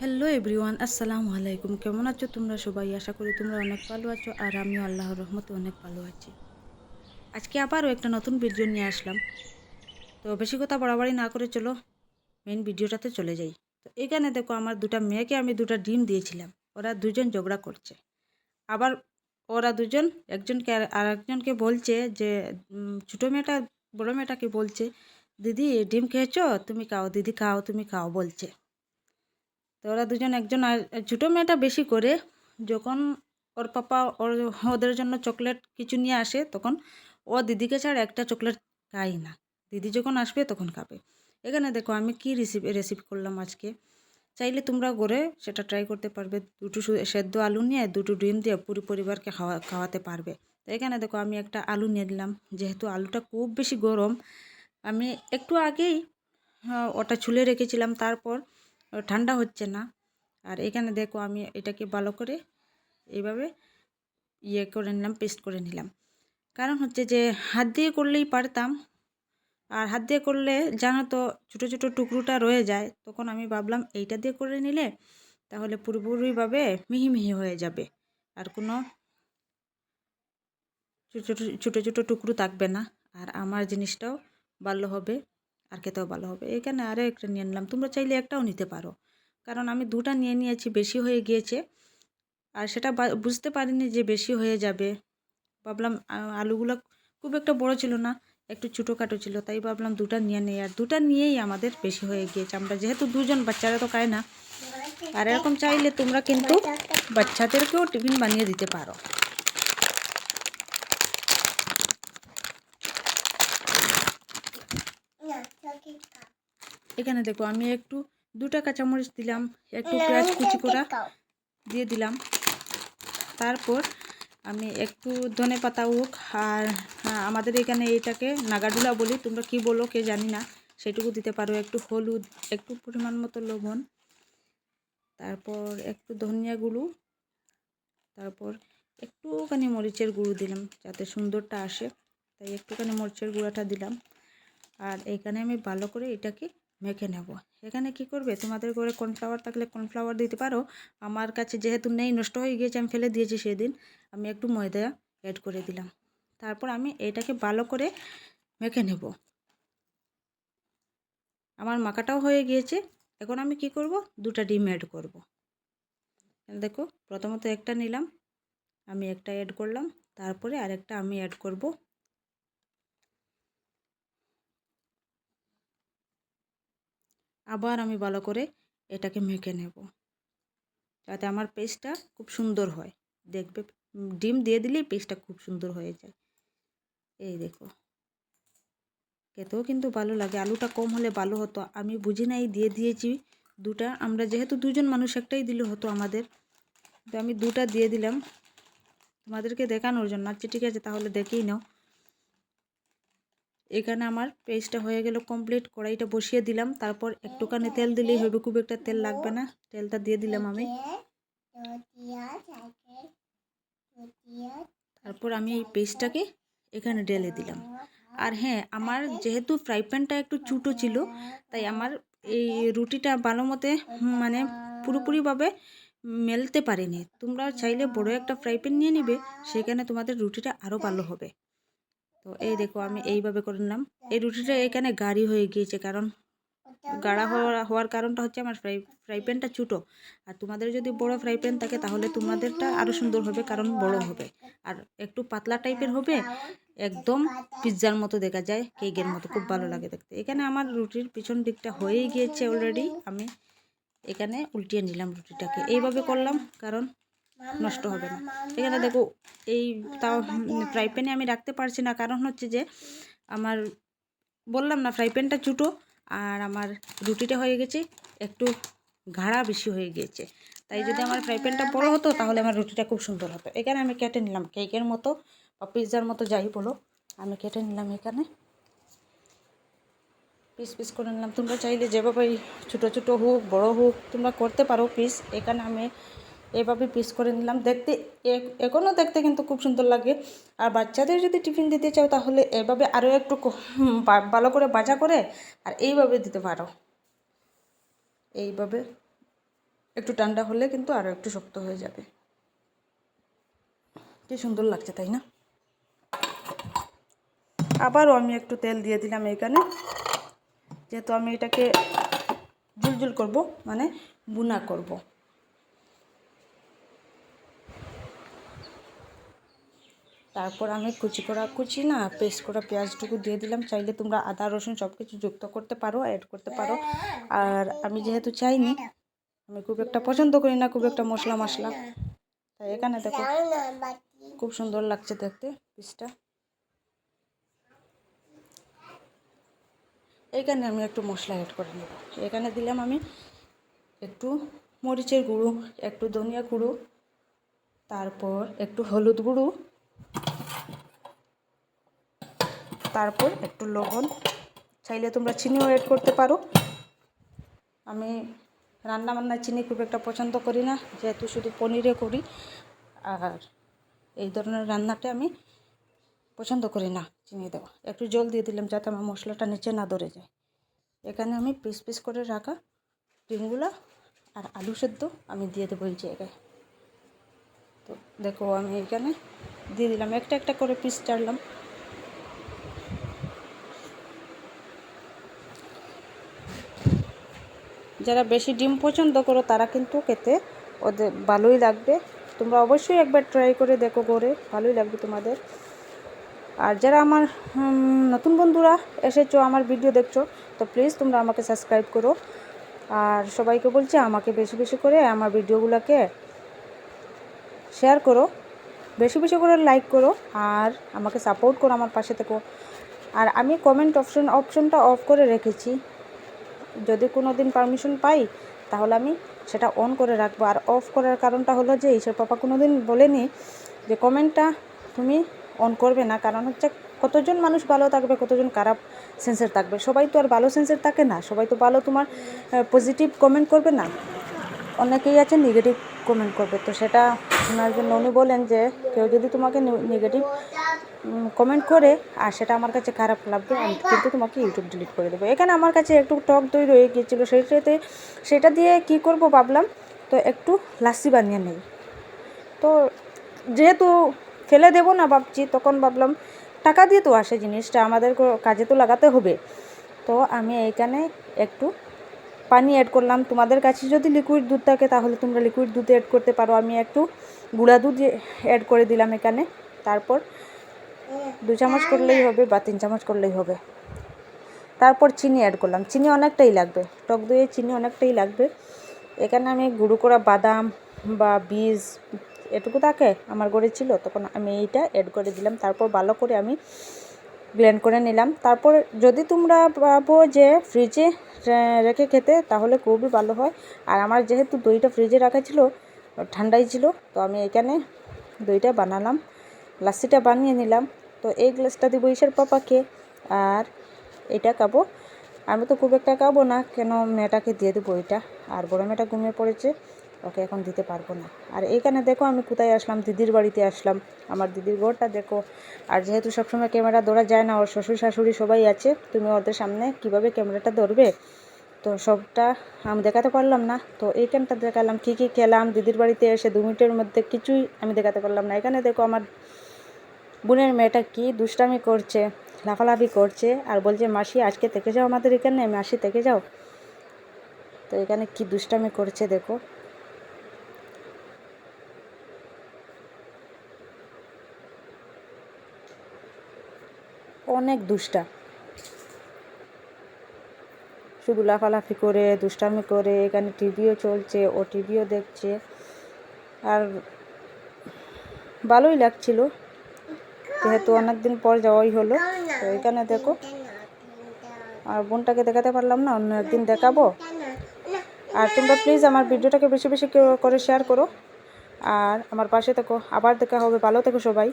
Hello everyone আসসালামু আলাইকুম কেমন আছো তোমরা সবাই? আশা করি তোমরা অনেক ভালো আছো আর আমিও আল্লাহর রহমতে অনেক ভালো আছি। আজকে আবারও একটা নতুন ভিডিও নিয়ে আসলাম। তো বেশি কথা বাড়াবাড়ি না করে চলো মেন ভিডিওটাতে চলে যাই। তো এখানে দেখো আমার দুটা মেয়েকে আমি দুটা ডিম দিয়েছিলাম। ওরা দুজন ঝগড়া করছে। আবার ওরা দুজন, একজনকে আর- একজনকে বলছে যে ছোটো মেয়েটা, বড়ো মেয়েটাকে বলছে, দিদি, ডিম খেয়েছো? তুমি খাও, দিদি খাও, তুমি খাও, বলছে। ওরা দুজন একজন আর ছোটো মেয়েটা বেশি করে, যখন ওর পাপা ওর, ওদের জন্য চকলেট কিছু নিয়ে আসে, তখন ও দিদিকে ছাড়া একটা চকলেট খাই না। দিদি যখন আসবে তখন খাবে। এখানে দেখো আমি কি রেসিপি রেসিপি করলাম আজকে। চাইলে তোমরা করে সেটা ট্রাই করতে পারবে। দুটো সেদ্ধ আলু নিয়ে দুটো ডিম দিয়ে পুরো পরিবারকে খাওয়া, খাওয়াতে পারবে। তো এখানে দেখো আমি একটা আলু নিয়ে দিলাম যেহেতু আলুটা খুব বেশি গরম, আমি একটু আগেই ওটা ছুলে রেখেছিলাম। তারপর ঠান্ডা হচ্ছে না। আর এখানে দেখো আমি এটাকে ভালো করে এইভাবে ইয়ে করে নিলাম, পেস্ট করে নিলাম। কারণ হচ্ছে যে হাত দিয়ে করলেই পারতাম। আর হাত দিয়ে করলে জানো তো ছোটো ছোটো টুকরোটা রয়ে যায়, তখন আমি ভাবলাম এইটা দিয়ে করে নিলে তাহলে পুরোপুরিভাবে মিহি মিহি হয়ে যাবে। আর কোনো ছোটো ছোটো ছোটো ছোটো টুকরো থাকবে না। আর আমার জিনিসটাও ভালো হবে। আর খেতেও ভালো হবে। এখানে আরও একটা নিয়ে নিলাম। তোমরা চাইলে একটাও নিতে পারো। কারণ আমি দুটা নিয়ে নিয়েছি, বেশি হয়ে গিয়েছে। আর সেটা বুঝতে পারিনি যে বেশি হয়ে যাবে। ভাবলাম আলুগুলো খুব একটা বড় ছিল না, একটু ছোটোখাটো ছিল, তাই ভাবলাম দুটা নিয়ে নেই। আর দুটা নিয়েই আমাদের বেশি হয়ে গিয়েছে। আমরা যেহেতু দুজন, বাচ্চারা তো খায় না। আর এরকম চাইলে তোমরা কিন্তু বাচ্চাদেরকেও টিফিন বানিয়ে দিতে পারো। এখানে দেখো আমি একটু দুটা কাঁচামরিচ দিলাম একটু পেঁয়াজ কুচি করা দিয়ে দিলাম। তারপর আমি একটু ধনে পাতা উক আর আমাদের এখানে এটাকে নাগাডুলা বলি তোমরা কি বলো কে জানি না সেটুকু দিতে পারো একটু হলুদ একটু পরিমাণ মতো লবণ। তারপর একটু ধনিয়া গুঁড়ো তারপর একটুখানি মরিচের গুঁড়ো দিলাম যাতে সুন্দরটা আসে। তাই একটুখানি মরিচের গুঁড়োটা দিলাম। আর এইখানে আমি ভালো করে এটাকে মেখে নেব। এখানে কি করবে? তোমাদের ঘরে কর্নফ্লাওয়ার থাকলে কর্নফ্লাওয়ার দিতে পারো। আমার কাছে যেহেতু নেই, নষ্ট হয়ে গিয়েছে, আমি ফেলে দিয়েছি সেদিন। আমি একটু ময়দা অ্যাড করে দিলাম। তারপর আমি এটাকে ভালো করে মেখে নেব। আমার মাখাটাও হয়ে গিয়েছে। এখন আমি কি করব? দুটা ডিম অ্যাড করব। দেখো, প্রথমত একটা নিলাম, আমি একটা অ্যাড করলাম। তারপরে আরেকটা আমি অ্যাড করব। আবার আমি ভালো করে এটাকে মেখে নেব। যাতে আমার পেস্টটা খুব সুন্দর হয়। দেখবে, ডিম দিয়ে দিলেই পেস্টটা খুব সুন্দর হয়ে যায়। এই দেখো। খেতেও কিন্তু ভালো লাগে। আলুটা কম হলে ভালো হতো। আমি বুঝি নাই দিয়ে দিয়েছি দুটা। আমরা যেহেতু দুজন মানুষ, একটাই দিলে হতো আমাদের। তো আমি দুটা দিয়ে দিলাম। তোমাদেরকে দেখানোর জন্য। আচ্ছা ঠিক আছে, তাহলে দেখেই নাও। এখানে আমার পেস্টটা হয়ে গেল কমপ্লিট কড়াইটা বসিয়ে দিলাম, তারপর একটুখানি তেল দিলেই হবে। খুব একটা তেল লাগবে না, তেলটা দিয়ে দিলাম আমি। তারপর আমি এই পেস্টটাকে এখানে ঢেলে দিলাম। আর হ্যাঁ আমার যেহেতু ফ্রাই প্যানটা একটু ছোটো ছিল, তাই আমার এই রুটিটা ভালো মতে মানে পুরোপুরিভাবে মেলতে পারিনি। তোমরা চাইলে বড় একটা ফ্রাই প্যান নিয়ে নিবে, সেখানে তোমাদের রুটিটা আরও ভালো হবে। তো এই দেখো আমি এইভাবে করে নিলাম। এই রুটিটা এখানে গাঢ়ি হয়ে গিয়েছে কারণ গাঢ়া হওয়ার হওয়ার কারণটা হচ্ছে আমার ফ্রাই ফ্রাই প্যানটা ছোটো। আর তোমাদের যদি বড় ফ্রাই প্যান থাকে তাহলে তোমাদেরটা আরও সুন্দর হবে কারণ বড় হবে। আর একটু পাতলা টাইপের হবে, একদম পিৎজার মতো দেখা যায়, কেকের মতো। খুব ভালো লাগে দেখতে। এখানে আমার রুটির পিছন দিকটা হয়েই গিয়েছে অলরেডি আমি এখানে উল্টিয়ে নিলাম রুটিটাকে। এইভাবে করলাম কারণ নষ্ট হবে না। এখানে দেখো এই তাও ফ্রাই প্যানে আমি রাখতে পারছি না। কারণ হচ্ছে যে আমার বললাম না ফ্রাই প্যানটা ছোটো আর আমার রুটিটা হয়ে গেছে একটু গাঢ়া বেশি হয়ে গিয়েছে তাই যদি আমার ফ্রাই প্যানটা বড় হতো তাহলে আমার রুটিটা খুব সুন্দর হতো। এখানে আমি কেটে নিলাম কেকের মতো বা পিৎজার মতো যাই বলো। আমি কেটে নিলাম এখানে। পিস পিস করে নিলাম। তোমরা চাইলে যেভাবে ছোটো ছোটো হোক বড় হোক তোমরা করতে পারো পিস। এখানে আমি এভাবে পিস করে নিলাম। দেখতে এখনও দেখতে কিন্তু খুব সুন্দর লাগে। আর বাচ্চাদের যদি টিফিন দিতে চাও তাহলে এভাবে আরও একটু ভালো করে বাজা করে আর এইভাবে দিতে পারো। এইভাবে একটু ঠান্ডা হলে কিন্তু আরও একটু শক্ত হয়ে যাবে। কি সুন্দর লাগছে, তাই না? আবারও আমি একটু তেল দিয়ে দিলাম এখানে। যেহেতু আমি এটাকে জুলজুল করব মানে বুনা করব। তারপর আমি কুচি করা কুচি না, পেস্ট করা পেঁয়াজটুকু দিয়ে দিলাম। চাইলে তোমরা আদা, রসুন সব কিছু যুক্ত করতে পারো অ্যাড করতে পারো। আর আমি যেহেতু চাইনি, আমি খুব একটা পছন্দ করি না, খুব একটা মশলা মশলা। তাই এখানে দেখো, খুব সুন্দর লাগছে দেখতে পিসটা এখানে আমি একটু মশলা অ্যাড করে নেব। এখানে দিলাম আমি একটু মরিচের গুঁড়ো, একটু ধনিয়া গুঁড়ো, তারপর একটু হলুদ গুঁড়ো তারপর একটু লবণ। চাইলে তোমরা চিনিও অ্যাড করতে পারো। আমি রান্না বান্নায় চিনি খুব একটা পছন্দ করি না, যেহেতু শুধু পনিরে করি। আর এই ধরনের রান্নাটা আমি পছন্দ করি না চিনি দেওয়া। একটু জল দিয়ে দিলাম যাতে আমার মশলাটা নিচে না ধরে যায়। এখানে আমি পিস পিস করে রাখা ডিমগুলো আর আলু সেদ্ধ আমি দিয়ে দেবো এই জায়গায়। তো দেখো আমি এখানে দিয়ে দিলাম। একটা একটা করে পিস চাড়লাম যারা বেশি ডিম পছন্দ করো, তারা কিন্তু খেতে ওদের ভালোই লাগবে। তোমরা অবশ্যই একবার ট্রাই করে দেখো করে ভালোই লাগবে তোমাদের। আর যারা আমার নতুন বন্ধুরা এসেছ, আমার ভিডিও দেখছ, তো প্লিজ তোমরা আমাকে সাবস্ক্রাইব করো। আর সবাইকে বলছি, আমাকে বেশি বেশি করে আমার ভিডিওগুলোকে শেয়ার করো। বেশি বেশি করে লাইক করো আর আমাকে সাপোর্ট করো আমার পাশে থেকো। আর আমি কমেন্ট অপশন অপশনটা অফ করে রেখেছি। যদি কোনো দিন পারমিশন পাই, তাহলে আমি সেটা অন করে রাখব। আর অফ করার কারণটা হলো যে, ঈশ্বর পাপা কোনো দিন বলেনি যে কমেন্টটা তুমি অন করবে না। কারণ হচ্ছে কতজন মানুষ ভালো থাকবে, কতজন খারাপ সেন্সের থাকবে। সবাই তো আর ভালো সেন্সের থাকে না। সবাই তো ভালো তোমার পজিটিভ কমেন্ট করবে না। অনেকেই আছে নেগেটিভ কমেন্ট করবে। তো সেটা ওনার জন্য উনি বলেন যে, কেউ যদি তোমাকে নেগেটিভ কমেন্ট করে, আর সেটা আমার কাছে খারাপ লাগবে, আমি কিন্তু তোমাকে ইউটিউব ডিলিট করে দেবো। এখানে আমার কাছে একটু টক দই রয়ে গিয়েছিল সেইটাতে সেটা দিয়ে কি করব ভাবলাম, তো একটু লাসি বানিয়ে নেই। তো যেহেতু ফেলে দেবো না ভাবছি, তখন ভাবলাম টাকা দিয়ে তো আসে জিনিসটা, আমাদের কাজে তো লাগাতে হবে। তো আমি এইখানে একটু পানি অ্যাড করলাম। তোমাদের কাছে যদি লিকুইড দুধ থাকে, তাহলে তোমরা লিকুইড দুধ অ্যাড করতে পারো। আমি একটু গুঁড়া দুধ অ্যাড করে দিলাম এখানে। তারপর দু চামচ করলেই হবে বা তিন চামচ করলেই হবে। তারপর চিনি অ্যাড করলাম। চিনি অনেকটাই লাগবে। টক দইয়ে চিনি অনেকটাই লাগবে। এখানে আমি গুঁড়ো করা বাদাম বা বীজ এটুকু থাকে, আমার ঘরে ছিল, তখন আমি এইটা অ্যাড করে দিলাম। তারপর ভালো করে আমি ব্লেন্ড করে নিলাম। তারপর যদি তোমরা ভাবো যে ফ্রিজে রেখে খেতে, তাহলে খুবই ভালো হয়। আর আমার যেহেতু দইটা ফ্রিজে রাখা ছিল, ঠান্ডাই ছিল, তো আমি এখানে দইটা বানালাম। লাসিটা বানিয়ে নিলাম। তো এই গ্লাসটা দিব ঈশার পাপাকে, আর এটা খাব। আমি তো খুব একটা খাব না, কেন মেয়েটাকে দিয়ে দেবো এটা? আর বড় মেয়েটা ঘুমিয়ে পড়েছে। ওকে এখন দিতে পারব না। আর এইখানে দেখো আমি কোথায় আসলাম? দিদির বাড়িতে আসলাম। আমার দিদির ঘরটা দেখো। আর যেহেতু সবসময় ক্যামেরা ধরা যায় না, ওর শ্বশুর শাশুড়ি সবাই আছে, তুমি ওদের সামনে কীভাবে ক্যামেরাটা ধরবে? তো সবটা আমি দেখাতে পারলাম না। তো এইখানটা দেখালাম, কী কী খেলাম, দিদির বাড়িতে এসে দু মিনিটের মধ্যে কিছুই আমি দেখাতে পারলাম না। এখানে দেখো আমার বোনের মেয়েটা কি দুষ্টামি করছে, লাফালাফি করছে আর বলছে, মাসি, আজকে থেকে যাও আমাদের এখানে, মাসি থেকে যাও। তো এখানে কি দুষ্টামি করছে দেখো। অনেক দুষ্টা। শুধু লাফালাফি করে, দুষ্টামি করে, এখানে টিভিও চলছে, ও টিভিও দেখছে। আর ভালোই লাগছিল। যেহেতু অনেকদিন পর যাওয়াই হলো, তো এখানে দেখো। আর বোনটাকে দেখাতে পারলাম না, অন্য একদিন দেখাবো। আর তোমরা প্লিজ আমার ভিডিওটাকে বেশি বেশি করে শেয়ার করো। আর আমার পাশে থেকো, আবার দেখা হবে। ভালো থেকো সবাই।